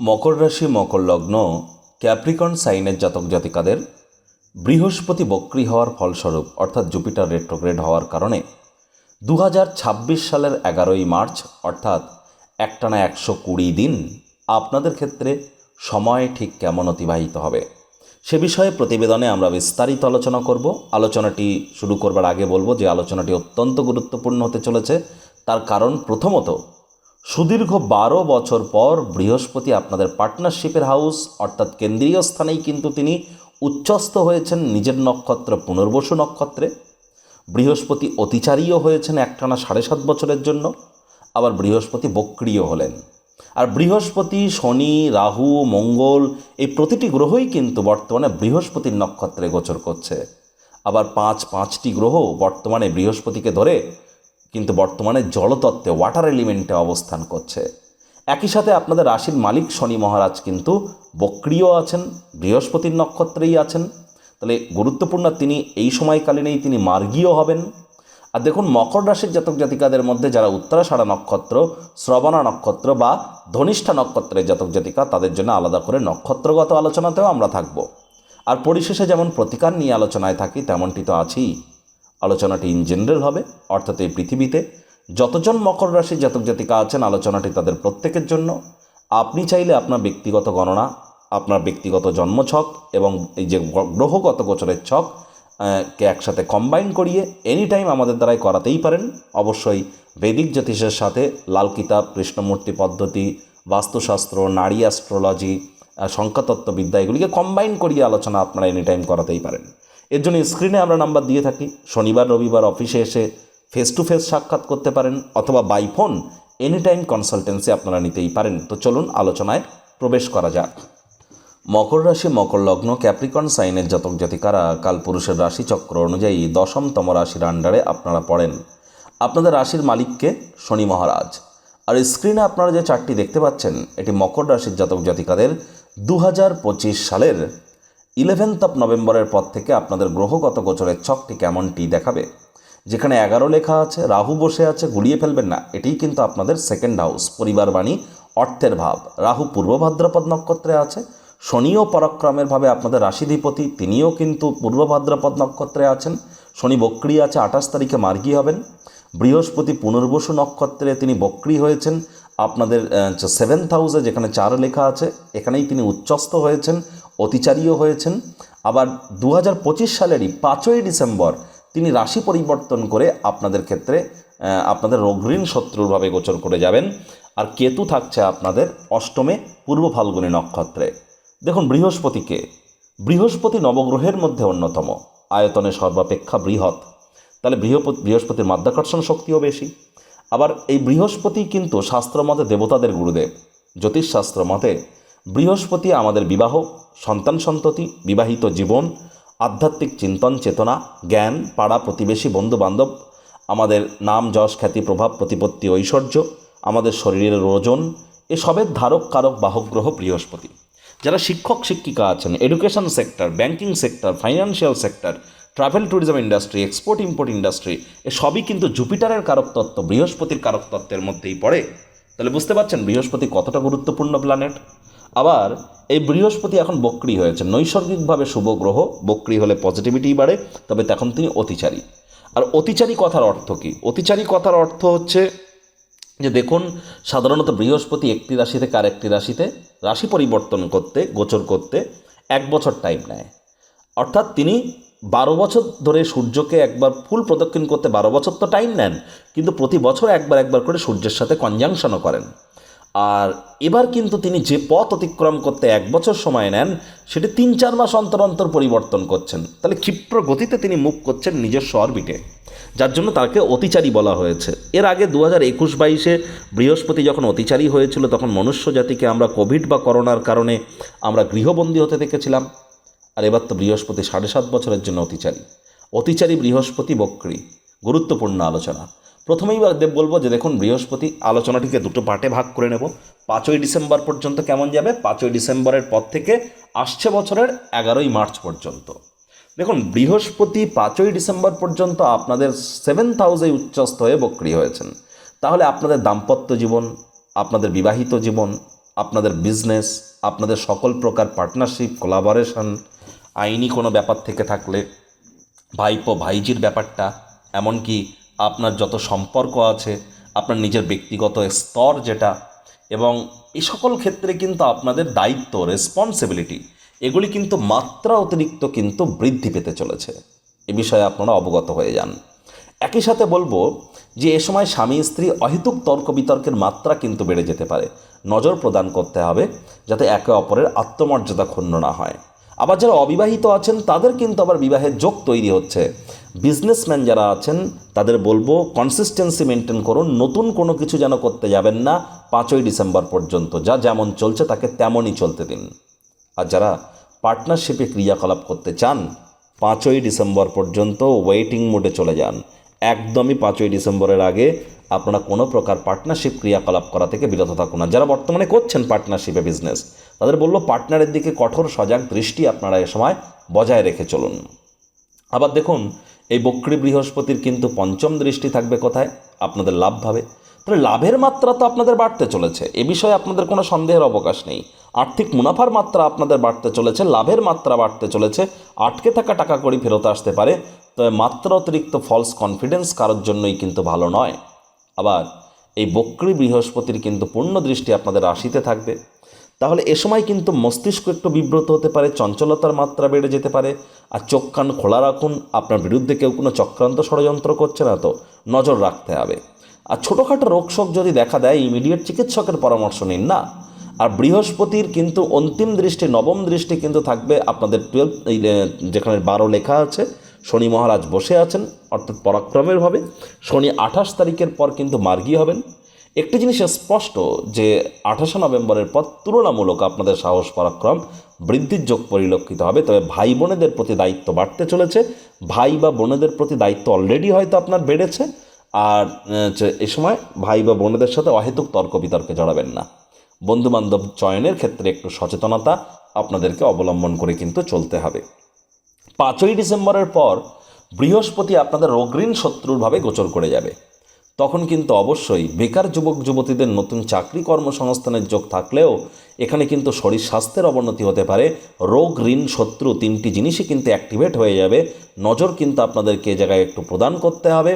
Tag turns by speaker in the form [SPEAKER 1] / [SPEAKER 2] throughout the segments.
[SPEAKER 1] মকর রাশি, মকর লগ্ন ক্যাপ্রিকন সাইনের জাতক জাতিকাদের বৃহস্পতি বক্রী হওয়ার ফলস্বরূপ, অর্থাৎ জুপিটার রেট্রোগ্রেড হওয়ার কারণে দু হাজার ছাব্বিশ সালের এগারোই মার্চ, অর্থাৎ একটানা একশো কুড়ি দিন, আপনাদের ক্ষেত্রে সময় ঠিক কেমন অতিবাহিত হবে? সে বিষয়ে প্রতিবেদনে আমরা বিস্তারিত আলোচনা করব। আলোচনাটি শুরু করবার আগে বলব যে, আলোচনাটি অত্যন্ত গুরুত্বপূর্ণ হতে চলেছে। তার কারণ প্রথমত সুদীর্ঘ বারো বছর পর বৃহস্পতি আপনাদের পার্টনারশিপের হাউস অর্থাৎ কেন্দ্রীয় স্থানেই কিন্তু তিনি উচ্চস্থ হয়েছেন নিজের নক্ষত্র পুনর্বসু নক্ষত্রে। বৃহস্পতি অতিচারীও হয়েছেন একটানা সাড়ে সাত বছরের জন্য, আবার বৃহস্পতি বক্রিয় হলেন। আর বৃহস্পতি, শনি, রাহু, মঙ্গল এই প্রতিটি গ্রহই কিন্তু বর্তমানে বৃহস্পতির নক্ষত্রে গোচর করছে। আবার পাঁচ, পাঁচটি গ্রহ বর্তমানে বৃহস্পতিকে ধরে কিন্তু বর্তমানে জলতত্ত্বে ওয়াটার এলিমেন্টে অবস্থান করছে। একই সাথে আপনাদের রাশির মালিক শনি মহারাজ কিন্তু বক্রিয় আছেন, বৃহস্পতির নক্ষত্রেই আছেন। তাহলে গুরুত্বপূর্ণ তিনি এই সময়কালীনেই তিনি মার্গীয় হবেন। আর দেখুন, মকর রাশির জাতক জাতিকাদের মধ্যে যারা উত্তরাষাঢ়া নক্ষত্র, শ্রবণা নক্ষত্র বা ধনিষ্ঠা নক্ষত্রের জাতক জাতিকা, তাদের জন্য আলাদা করে নক্ষত্রগত আলোচনাতেও আমরা থাকব। আর পরিশেষে যেমন প্রতিকার নিয়ে আলোচনায় থাকি, তেমনটি তো আছেই। আলোচনাটি ইন জেনারেল হবে, অর্থাৎ এই পৃথিবীতে যতজন মকর রাশির জাতক জাতিকা আছেন, আলোচনাটি তাদের প্রত্যেকের জন্য। আপনি চাইলে আপনার ব্যক্তিগত গণনা, আপনার ব্যক্তিগত জন্মছক এবং এই যে গ্রহগত গোচরের ছক কে একসাথে কম্বাইন করিয়ে এনি টাইম আমাদের দ্বারাই করাতেই পারেন। অবশ্যই বৈদিক জ্যোতিষের সাথে লাল কিতাব, কৃষ্ণমূর্তি পদ্ধতি, বাস্তুশাস্ত্র, নারী অ্যাস্ট্রোলজি সংখ্যাতত্ত্ববিদ্যা এগুলিকে কম্বাইন করিয়ে আলোচনা আপনারা এনি টাইম করাতেই পারেন। এর জন্য স্ক্রিনে আমরা নাম্বার দিয়ে থাকি। শনিবার, রবিবার অফিসে এসে ফেস টু ফেস সাক্ষাৎ করতে পারেন অথবা by phone any time consultancy আপনারা নিতেই পারেন। তো চলুন আলোচনায় প্রবেশ করা যাক। মকর রাশি, মকর লগ্ন ক্যাপ্রিকন সাইনের জাতক জাতিকারা কালপুরুষের রাশি চক্র অনুযায়ী দশমতম রাশির আন্ডারে আপনারা পড়েন। আপনাদের রাশির মালিককে শনি মহারাজ। আর স্ক্রিনে আপনারা যে চারটি দেখতে পাচ্ছেন, এটি মকর রাশির জাতক জাতিকাদের দু হাজার পঁচিশ সালের ইলেভেন্থ অফ নভেম্বরের পর থেকে আপনাদের গ্রহগত গোচরের ছকটি কেমনটি দেখাবে? যেখানে এগারো লেখা আছে, রাহু বসে আছে, গুলিয়ে ফেলবেন না। এটিই কিন্তু আপনাদের সেকেন্ড হাউস পরিবার বাণী অর্থের ভাব। রাহু পূর্ব ভাদ্রপদ নক্ষত্রে আছে, শনিও পরাক্রমের ভাবে আপনাদের রাশিধিপতি, তিনিও কিন্তু পূর্ব ভাদ্রপদ নক্ষত্রে আছেন। শনি বক্রি আছে, আঠাশ তারিখে মার্গী হবেন। বৃহস্পতি পুনর্বসু নক্ষত্রে তিনি বক্রি হয়েছেন। আপনাদের সেভেন্থ হাউসে যেখানে চার লেখা আছে, এখানেই তিনি উচ্চস্থ হয়েছেন। অতিচারীও হয়েছেন। আবার দু হাজার পঁচিশ সালেরই পাঁচই ডিসেম্বর তিনি রাশি পরিবর্তন করে আপনাদের ক্ষেত্রে আপনাদের রোগঋণ শত্রুরভাবে গোচর করে যাবেন। আর কেতু থাকছে আপনাদের অষ্টমে পূর্ব ফাল্গুনী নক্ষত্রে। দেখুন, বৃহস্পতিকে, বৃহস্পতি নবগ্রহের মধ্যে অন্যতম। আয়তনে সর্বাপেক্ষা বৃহৎ। তাহলে বৃহস্পতি বৃহস্পতির মাধ্যাকর্ষণ শক্তিও বেশি। আবার এই বৃহস্পতি কিন্তু শাস্ত্রমতে দেবতাদের গুরুদেব। জ্যোতিষশাস্ত্র মতে বৃহস্পতি আমাদের বিবাহ, সন্তান সন্ততি, বিবাহিত জীবন, আধ্যাত্মিক চিন্তন চেতনা, জ্ঞান, পাড়া প্রতিবেশী বন্ধু বান্ধব আমাদের নাম যশ খ্যাতি প্রভাব প্রতিপত্তি ঐশ্বর্য, আমাদের শরীরের ওজন এসবের ধারক, কারক, বাহক, গ্রহ বৃহস্পতি। যারা শিক্ষক, শিক্ষিকা আছেন education sector banking sector financial sector travel tourism industry export import industry এ সবই কিন্তু জুপিটারের কারক তত্ত্ব, বৃহস্পতির কারক তত্ত্বের মধ্যেই পড়ে। তাহলে বুঝতে পারছেন বৃহস্পতি কতটা গুরুত্বপূর্ণ প্ল্যানেট আবার এই বৃহস্পতি এখন বক্রি হয়েছে। নৈসর্গিকভাবে শুভ গ্রহ, বক্রি হলে পজিটিভিটি বাড়ে, তবে তখন তিনি অতিচারী। আর অতিচারী কথার অর্থ কী? অতিচারী কথার অর্থ হচ্ছে যে দেখুন, সাধারণত বৃহস্পতি একটি রাশি থেকে আরেকটি রাশিতে? রাশি পরিবর্তন করতে, গোচর করতে এক বছর টাইম নেয়। অর্থাৎ তিনি বারো বছর ধরে সূর্যকে একবার ফুল প্রদক্ষিণ করতে বারো বছর তো টাইম নেন, কিন্তু প্রতি বছর একবার একবার করে সূর্যের সাথে কনজাংশনও করেন। আর এবার কিন্তু তিনি যে পথ অতিক্রম করতে এক বছর সময় নেন, সেটি তিন চার মাস অন্তর অন্তর পরিবর্তন করছেন। তাহলে ক্ষিপ্র গতিতে তিনি মুখ করছেন নিজস্ব অরবিটে, যার জন্য তাকে অতিচারী বলা হয়েছে। এর আগে দু হাজার একুশ বাইশে বৃহস্পতি যখন অতিচারী হয়েছিল, তখন মনুষ্য জাতিকে আমরা কোভিড বা করোনার কারণে আমরা গৃহবন্দী হতে দেখেছিলাম। আর এবার তো বৃহস্পতি সাড়ে সাত বছরের জন্য অতিচারী। অতিচারী বৃহস্পতি বক্রী। গুরুত্বপূর্ণ আলোচনা। প্রথমেই বলব যে দেখুন, বৃহস্পতি আলোচনাটিকে দুটো পার্টে ভাগ করে নেব। পাঁচই ডিসেম্বর পর্যন্ত কেমন যাবে? পাঁচই ডিসেম্বরের পর থেকে আসছে বছরের এগারোই মার্চ পর্যন্ত। দেখুন, বৃহস্পতি পাঁচই ডিসেম্বর পর্যন্ত আপনাদের সেভেন্থ হাউসে উচ্চস্থ হয়ে বক্রি হয়েছেন। তাহলে আপনাদের দাম্পত্য জীবন, আপনাদের বিবাহিত জীবন, আপনাদের বিজনেস আপনাদের সকল প্রকার পার্টনারশিপ কোলাবোরেশন আইনি কোনো ব্যাপার থেকে থাকলে, ভাইপো, ভাইজির ব্যাপারটা, এমনকি আপনার যত সম্পর্ক আছে, আপনার নিজের ব্যক্তিগত স্তর যেটা এবং এই সকল ক্ষেত্রে কিন্তু আপনাদের দায়িত্ব রেসপন্সিবিলিটি এগুলি কিন্তু মাত্রা অতিরিক্ত কিন্তু বৃদ্ধি পেতে চলেছে। এ বিষয়ে আপনারা অবগত হয়ে যান। একই সাথে বলব যে, এ সময় স্বামী, স্ত্রী অহেতুক তর্ক বিতর্কের মাত্রা কিন্তু বেড়ে যেতে পারে। নজর প্রদান করতে হবে যাতে একে অপরের আত্মমর্যাদা ক্ষুণ্ণ না হয়। আবার যারা অবিবাহিত আছেন, তাদের কিন্তু আবার বিবাহের যোগ তৈরি হচ্ছে। বিজনেসম্যান যারা আছেন, তাদের বলব কনসিস্টেন্সি মেনটেন করুন, নতুন কোনো কিছু যেন করতে যাবেন না পাঁচই ডিসেম্বর পর্যন্ত। যা যেমন চলছে, তাকে তেমনই চলতে দিন। আর যারা পার্টনারশিপে ক্রিয়াকলাপ করতে চান, পাঁচই ডিসেম্বর পর্যন্ত ওয়েটিং মোডে চলে যান। একদমই পাঁচই ডিসেম্বরের আগে আপনারা কোনো প্রকার পার্টনারশিপ ক্রিয়াকলাপ করা থেকে বিরত থাকুন না। যারা বর্তমানে করছেন পার্টনারশিপে বিজনেস তাদের বলল পার্টনারের দিকে কঠোর সজাগ দৃষ্টি আপনারা এ সময় বজায় রেখে চলুন। আবার দেখুন এই বক্রী বৃহস্পতির কিন্তু পঞ্চম দৃষ্টি থাকবে কোথায়? আপনাদের লাভ ভাবে। তাহলে লাভের মাত্রা তো আপনাদের বাড়তে চলেছে। এ বিষয়ে আপনাদের কোনো সন্দেহের অবকাশ নেই। আর্থিক মুনাফার মাত্রা আপনাদের বাড়তে চলেছে, লাভের মাত্রা বাড়তে চলেছে। আটকে থাকা টাকা কড়ি ফেরত আসতে পারে, তবে মাত্রা অতিরিক্ত ফলস কনফিডেন্স কারোর জন্যই কিন্তু ভালো নয়। আবার এই বক্রী বৃহস্পতির কিন্তু পূর্ণ দৃষ্টি আপনাদের রাশিতে থাকবে। তাহলে এ সময় কিন্তু মস্তিষ্ক একটু বিব্রত হতে পারে, চঞ্চলতার মাত্রা বেড়ে যেতে পারে, আর চোখ কান খোলা রাখুন, আপনার বিরুদ্ধে কেউ কোনো চক্রান্ত ষড়যন্ত্র করছে না তো, নজর রাখতে হবে। আর ছোটোখাটো রোগশোক যদি দেখা দেয় ইমিডিয়েট চিকিৎসকের পরামর্শ নিন না। আর বৃহস্পতির কিন্তু অন্তিম দৃষ্টি, নবম দৃষ্টি কিন্তু থাকবে আপনাদের টুয়েলভ এই যেখানে বারো লেখা আছে, শনি মহারাজ বসে আছেন, অর্থাৎ পরাক্রমের ভাবে, শনি আঠাশ তারিখের পর কিন্তু মার্গী হবেন। একটি জিনিস স্পষ্ট যে আঠাশে নভেম্বরের পর তুলনামূলক আপনাদের সাহস পরাক্রম বৃদ্ধির যোগ পরিলক্ষিত হবে, তবে ভাই বোনেদের প্রতি দায়িত্ব বাড়তে চলেছে। ভাই বা বোনেদের প্রতি দায়িত্ব অলরেডি হয়তো আপনার বেড়েছে। আর, এ সময় ভাই বা বোনেদের সাথে অহেতুক তর্ক বিতর্কে জড়াবেন না। বন্ধুবান্ধব চয়নের ক্ষেত্রে একটু সচেতনতা আপনাদেরকে অবলম্বন করে কিন্তু চলতে হবে। পাঁচই ডিসেম্বরের পর বৃহস্পতি আপনাদের অগ্রীণ শত্রুরভাবে গোচর করে যাবে। তখন কিন্তু অবশ্যই বেকার যুবক যুবতীদের নতুন চাকরি কর্মসংস্থানের যোগ থাকলেও এখানে কিন্তু শরীর স্বাস্থ্যের অবনতি হতে পারে। রোগ, ঋণ, শত্রু তিনটি জিনিসই কিন্তু অ্যাক্টিভেট হয়ে যাবে। নজর কিন্তু আপনাদেরকে এ জায়গায় একটু প্রদান করতে হবে।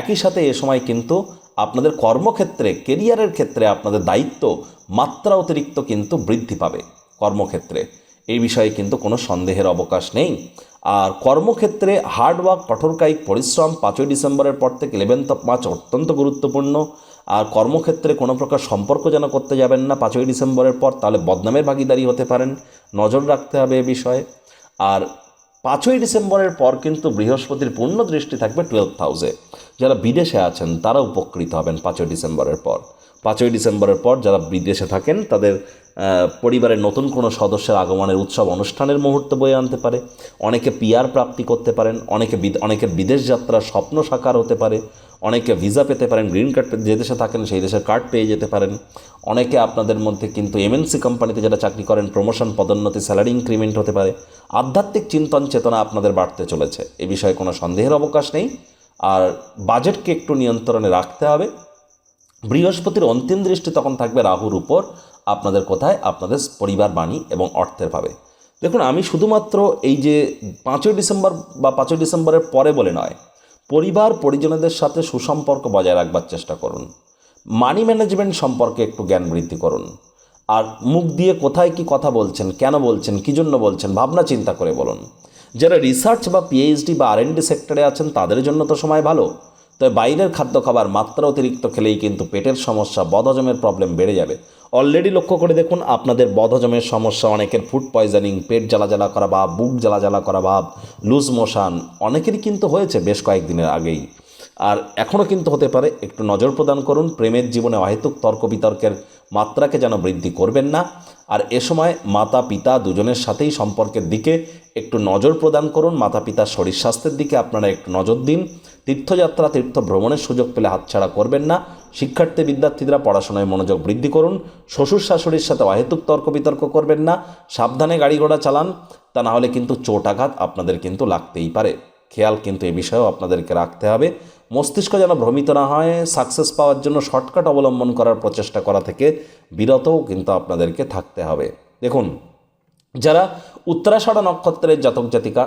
[SPEAKER 1] একই সাথে এ সময় কিন্তু আপনাদের কর্মক্ষেত্রে কেরিয়ারের ক্ষেত্রে আপনাদের দায়িত্ব মাত্রা অতিরিক্ত কিন্তু বৃদ্ধি পাবে কর্মক্ষেত্রে। এই বিষয়ে কিন্তু কোনো সন্দেহের অবকাশ নেই। আর কর্মক্ষেত্রে হার্ডওয়ার্ক কঠোরকায়িক পরিশ্রম, পাঁচই ডিসেম্বরের পর থেকে ইলেভেন্থ অফ মার্চ অত্যন্ত গুরুত্বপূর্ণ। আর কর্মক্ষেত্রে কোনো প্রকার সম্পর্ক যেন করতে যাবেন না পাঁচই ডিসেম্বরের পর, তাহলে বদনামের ভাগিদারি হতে পারেন। নজর রাখতে হবে এ বিষয়ে। আর পাঁচই ডিসেম্বরের পর কিন্তু বৃহস্পতির পূর্ণ দৃষ্টি থাকবে টুয়েলভ হাউসে যারা বিদেশে আছেন তারা উপকৃত হবেন পাঁচই ডিসেম্বরের পর। পাঁচই ডিসেম্বরের পর যারা বিদেশে থাকেন, তাদের পরিবারের নতুন কোনো সদস্যের আগমনের উৎসব অনুষ্ঠানের মুহূর্ত বয়ে আনতে পারে। অনেকে পিয়ার প্রাপ্তি করতে পারেন, অনেকে অনেকের বিদেশ যাত্রার স্বপ্ন সাকার হতে পারে, অনেকে ভিসা পেতে পারেন, গ্রিন কার্ড যে দেশে থাকেন সেই দেশের কার্ড পেয়ে যেতে পারেন। অনেকে আপনাদের মধ্যে কিন্তু এমএনসি কোম্পানিতে যারা চাকরি করেন প্রমোশন পদোন্নতি স্যালারি ইনক্রিমেন্ট হতে পারে। আধ্যাত্মিক চিন্তন চেতনা আপনাদের বাড়তে চলেছে। এ বিষয়ে কোনো সন্দেহের অবকাশ নেই। আর বাজেটকে একটু নিয়ন্ত্রণে রাখতে হবে। বৃহস্পতির অন্তিম দৃষ্টি তখন থাকবে রাহুর উপর। আপনাদের কোথায়, আপনাদের পরিবার বাণী এবং অর্থের ভাবে। দেখুন, আমি শুধুমাত্র এই যে পাঁচই ডিসেম্বর বা পাঁচই ডিসেম্বরের পরে বলে নয়, পরিবার, পরিজনদের সাথে সুসম্পর্ক বজায় রাখবার চেষ্টা করুন। মানি ম্যানেজমেন্ট সম্পর্কে একটু জ্ঞান বৃদ্ধি করুন। আর মুখ দিয়ে কোথায় কি কথা বলছেন, কেন বলছেন, কী জন্য বলছেন, ভাবনা চিন্তা করে বলুন। যারা রিসার্চ বা পিএইচডি বা আর সেক্টরে আছেন, তাদের জন্য তো সময় ভালো। তবে বাইরের খাদ্য খাবার মাত্রা অতিরিক্ত খেলেই কিন্তু পেটের সমস্যা, বদহজমের প্রবলেম বেড়ে যাবে। অলরেডি লক্ষ্য করে দেখুন, আপনাদের বদহজমের সমস্যা, অনেকের ফুড পয়জনিং পেট জ্বালা জ্বালা করা ভাব, বুক জ্বালা জ্বালা করা ভাব লুজ মোশন অনেকেরই কিন্তু হয়েছে বেশ কয়েকদিনের আগেই। আর এখনও কিন্তু হতে পারে, একটু নজর প্রদান করুন, প্রেমের জীবনে অহেতুক তর্ক বিতর্কের মাত্রাকে যেন বৃদ্ধি করবেন না। আর এ সময় মাতা, পিতা দুজনের সাথেই সম্পর্কের দিকে একটু নজর প্রদান করুন, মাতা, পিতার শরীর স্বাস্থ্যের দিকে আপনারা একটু নজর দিন। তীর্থযাত্রা তীর্থ ভ্রমণের সুযোগ পেলে হাতছাড়া করবেন না। শিক্ষার্থী, বিদ্যার্থীরা পড়াশোনায় মনোযোগ বৃদ্ধি করুন। শ্বশুর শাশুড়ির সাথে অহেতুক তর্ক বিতর্ক করবেন না। সাবধানে গাড়ি ঘোড়া চালান। তা না হলে কিন্তু চোট আঘাত আপনাদের কিন্তু লাগতেই পারে। খেয়াল কিন্তু এ বিষয়েও আপনাদেরকে রাখতে হবে। মস্তিষ্ক যেন ভ্রমিত না হয় সাকসেস পাওয়ার জন্য শর্টকাট অবলম্বন করার প্রচেষ্টা করা থেকে বিরতও কিন্তু আপনাদেরকে থাকতে হবে। দেখুন, যারা উত্তরাষাঢ় নক্ষত্রের জাতক জাতিকা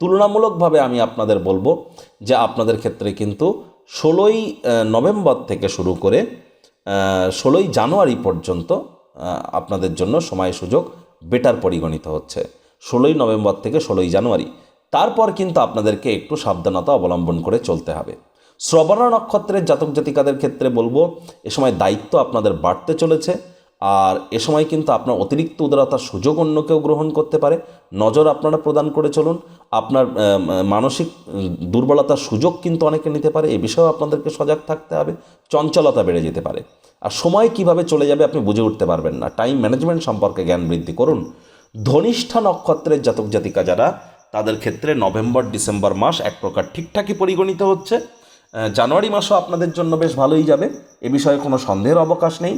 [SPEAKER 1] তুলনামূলকভাবে আমি আপনাদের বলব যে আপনাদের ক্ষেত্রে কিন্তু ষোলোই নভেম্বর থেকে শুরু করে ষোলোই জানুয়ারি পর্যন্ত আপনাদের জন্য সময় সুযোগ বেটার পরিগণিত হচ্ছে। ষোলোই নভেম্বর থেকে ষোলোই জানুয়ারি। তারপর কিন্তু আপনাদেরকে একটু সাবধানতা অবলম্বন করে চলতে হবে। শ্রবণা নক্ষত্রের জাতক জাতিকাদের ক্ষেত্রে বলব, এ সময় দায়িত্ব আপনাদের বাড়তে চলেছে। আর এ সময় কিন্তু আপনার অতিরিক্ত উদারতার সুযোগ অন্য কেউ গ্রহণ করতে পারে। নজর আপনারা প্রদান করে চলুন। আপনার মানসিক দুর্বলতার সুযোগ কিন্তু অনেকে নিতে পারে। এ বিষয়েও আপনাদেরকে সজাগ থাকতে হবে। চঞ্চলতা বেড়ে যেতে পারে। আর সময় কীভাবে চলে যাবে আপনি বুঝে উঠতে পারবেন না। টাইম ম্যানেজমেন্ট সম্পর্কে জ্ঞান বৃদ্ধি করুন। ধনিষ্ঠা নক্ষত্রের জাতক জাতিকা যারা, তাদের ক্ষেত্রে নভেম্বর, ডিসেম্বর মাস এক প্রকার ঠিকঠাকই পরিগণিত হচ্ছে। জানুয়ারি মাসও আপনাদের জন্য বেশ ভালোই যাবে। এ বিষয়ে কোনো সন্দেহের অবকাশ নেই।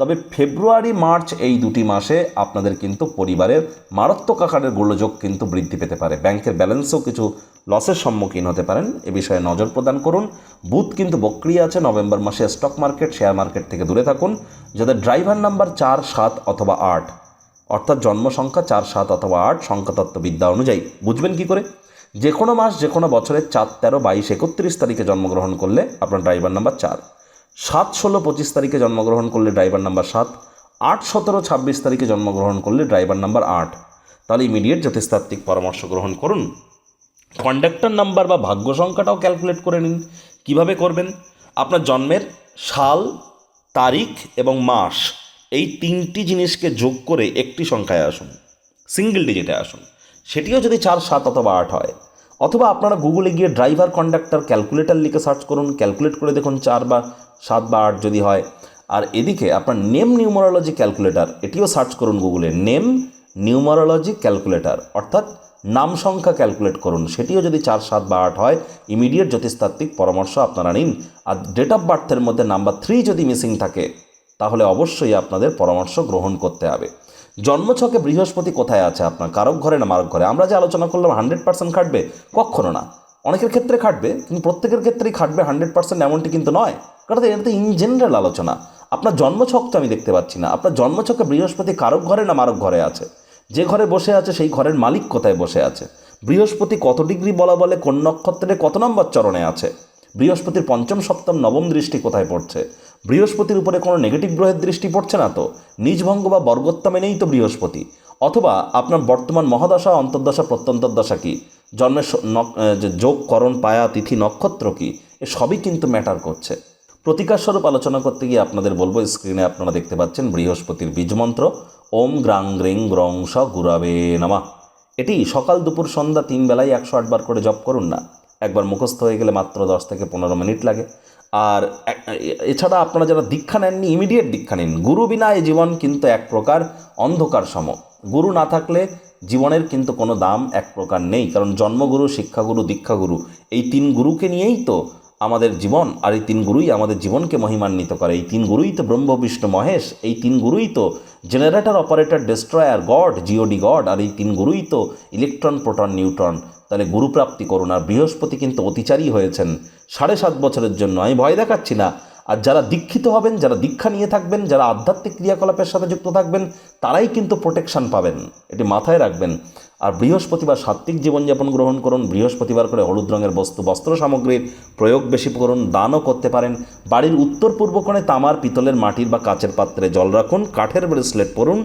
[SPEAKER 1] তবে ফেব্রুয়ারি, মার্চ এই দুটি মাসে আপনাদের কিন্তু পরিবারের মারাত্মক আকারের গোলযোগ কিন্তু বৃদ্ধি পেতে পারে। ব্যাংকের ব্যালেন্সও কিছু লসের সম্মুখীন হতে পারেন। এ বিষয়ে নজর প্রদান করুন। বুথ কিন্তু বক্রিয়া আছে। নভেম্বর মাসে স্টক মার্কেট, শেয়ার মার্কেট থেকে দূরে থাকুন। যাদের ড্রাইভার নাম্বার চার, সাত অথবা আট, অর্থাৎ জন্ম সংখ্যা চার, সাত অথবা আট, সংখ্যাতত্ত্ববিদ্যা অনুযায়ী। বুঝবেন কি করে? যে কোনো মাস, যে কোনো বছরের চার, তেরো, বাইশ, একত্রিশ তারিখে জন্মগ্রহণ করলে আপনার ড্রাইভার নাম্বার চার। সাত ষোলো পঁচিশ তারিখে জন্মগ্রহণ করলে ড্রাইভার নাম্বার সাত, আট সতেরো ছাব্বিশ তারিখে জন্মগ্রহণ করলে ড্রাইভার নাম্বার আট। তাহলে ইমিডিয়েট জ্যোতিষতাত্ত্বিক পরামর্শ গ্রহণ করুন। কন্ডাক্টর নাম্বার বা ভাগ্য সংখ্যাটাও ক্যালকুলেট করে নিন। কীভাবে করবেন? আপনার জন্মের সাল, তারিখ এবং মাস, এই তিনটি জিনিসকে যোগ করে একটি সংখ্যায় আসুন। সিঙ্গেল ডিজিটে আসুন। সেটিও যদি চার, সাত অথবা আট হয়, অথবা আপনারা গুগলে গিয়ে ড্রাইভার কন্ডাক্টর ক্যালকুলেটার লিখে সার্চ করুন। ক্যালকুলেট করে দেখুন চার বা সাত বা আট যদি হয়। আর এদিকে আপনার নেম নিউমারোলজি ক্যালকুলেটার এটিও সার্চ করুন গুগলে নেম নিউমারোলজি ক্যালকুলেটর অর্থাৎ নাম সংখ্যা ক্যালকুলেট করুন। সেটিও যদি চার, সাত বা আট হয় ইমিডিয়েট জ্যোতিষতাত্ত্বিক পরামর্শ আপনারা নিন। আর ডেট অফ বার্থের মধ্যে নাম্বার থ্রি যদি মিসিং থাকে, তাহলে অবশ্যই আপনাদের পরামর্শ গ্রহণ করতে হবে। জন্মছকে বৃহস্পতি কোথায় আছে আপনার? কারক ঘরে না মারক ঘরে? আমরা যে আলোচনা করলাম হান্ড্রেড পার্সেন্ট খাটবে? কখনো না। অনেকের ক্ষেত্রে খাটবে, কিন্তু প্রত্যেকের ক্ষেত্রেই খাটবে হান্ড্রেড পার্সেন্ট এমনটি কিন্তু নয়। কারণ এটা তো ইন জেনারেল আলোচনা। আপনার জন্মছক তো আমি দেখতে পাচ্ছি না। আপনার জন্মছকে বৃহস্পতি কারক ঘরে না মারক ঘরে আছে? যে ঘরে বসে আছে সেই ঘরের মালিক কোথায় বসে আছে? বৃহস্পতি কত ডিগ্রি বলা বলে, কোন নক্ষত্রে কত নম্বর চরণে আছে? বৃহস্পতির পঞ্চম, সপ্তম, নবম দৃষ্টি কোথায় পড়ছে? বৃহস্পতির উপরে কোনো নেগেটিভ গ্রহের দৃষ্টি পড়ছে না তো? নিজভঙ্গ বা বর্গোত্তমে নেই তো বৃহস্পতি? অথবা আপনার বর্তমান মহাদশা, অন্তর্দশা, প্রত্যন্তর্দশা কি? জন্মের যোগ, করণ, পায়া, তিথি, নক্ষত্র কি? এ সবই কিন্তু ম্যাটার করছে। প্রতিকার স্বরূপ আলোচনা করতে গিয়ে আপনাদের বলব, স্ক্রিনে আপনারা দেখতে পাচ্ছেন বৃহস্পতির বীজমন্ত্র, ওম গ্রাং গ্রিং গ্রং স গুরাবে নামা। এটি সকাল দুপুর সন্ধ্যা তিন বেলায় একশো আটবার করে জপ করুন না, একবার মুখস্থ হয়ে গেলে মাত্র দশ থেকে পনেরো মিনিট লাগে। আর এছাড়া আপনারা যারা দীক্ষা নেননি, ইমিডিয়েট দীক্ষা নিন। গুরু বিনা এই জীবন কিন্তু এক প্রকার অন্ধকার সম। গুরু না থাকলে জীবনের কিন্তু কোনো দাম এক প্রকার নেই। কারণ জন্মগুরু, শিক্ষাগুরু, দীক্ষাগুরু, এই তিন গুরুকে নিয়েই তো আমাদের জীবন আর এই তিন গুরুই আমাদের জীবনকে মহিমান্বিত করে। এই তিন গুরুই তো ব্রহ্ম, বিষ্ণু, মহেশ, এই তিন গুরুই তো generator operator destroyer God G O D God আর এই তিন গুরুই তো ইলেকট্রন প্রোটন নিউট্রন তাহলে গুরুপ্রাপ্তি করুন, আর বৃহস্পতি কিন্তু অতিচারী হয়েছেন সাড়ে সাত বছরের জন্য। আমি ভয় দেখাচ্ছি না। আর যারা দীক্ষিত হবেন, যারা দীক্ষা নিয়ে থাকবেন, যারা আধ্যাত্মিক ক্রিয়াকলাপের সাথে যুক্ত থাকবেন, তারাই কিন্তু প্রোটেকশান পাবেন। এটি মাথায় রাখবেন। আর বৃহস্পতিবার সাত্ত্বিক জীবনযাপন গ্রহণ করুন, বৃহস্পতিবার করে হলুদ রঙের বস্তু, বস্ত্র সামগ্রীর প্রয়োগ বেশি করুন, দানও করতে পারেন। বাড়ির উত্তর পূর্ব কোণে তামার, পিতলের মাটির বা কাচের পাত্রে জল রাখুন, কাঠের ব্রেসলেট পরুন